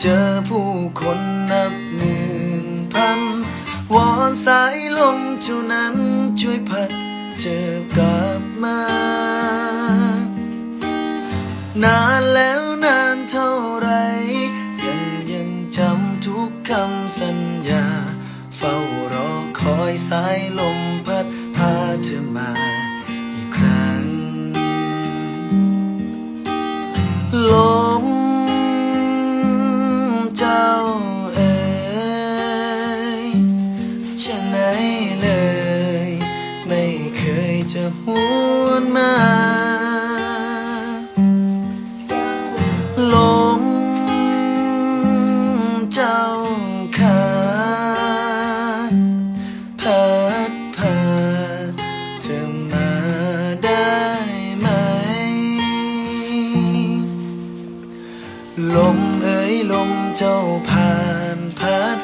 เจอผู้คนนับหมื่นพัน วอนสายลมเจ้านั้นช่วยพัดเจอกลับมา นานแล้วนานเท่าไร ยังยังจำทุกคำสัญญา เฝ้ารอคอยสายลมพัดพาเธอมา จะไหนเลย ไม่เคยจะหวนมาลมเจ้าขาพัดพาเธอมาได้ไหม ลมเอ๋ยลมเจ้าผ่านพัด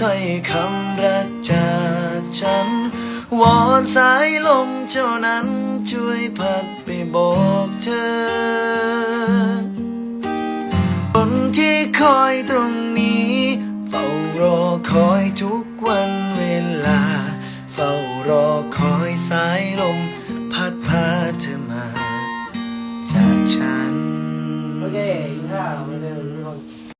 ถ้อยคำรักจากฉัน วอนสายลมเจ้านั้นช่วยพัดไปบอกเธอ คนที่คอยตรงนี้ เฝ้ารอคอยทุกวันเวลา เฝ้ารอคอยสายลม พัดพาเธอมา จากฉัน โอเคกินข้าวมาเร็วน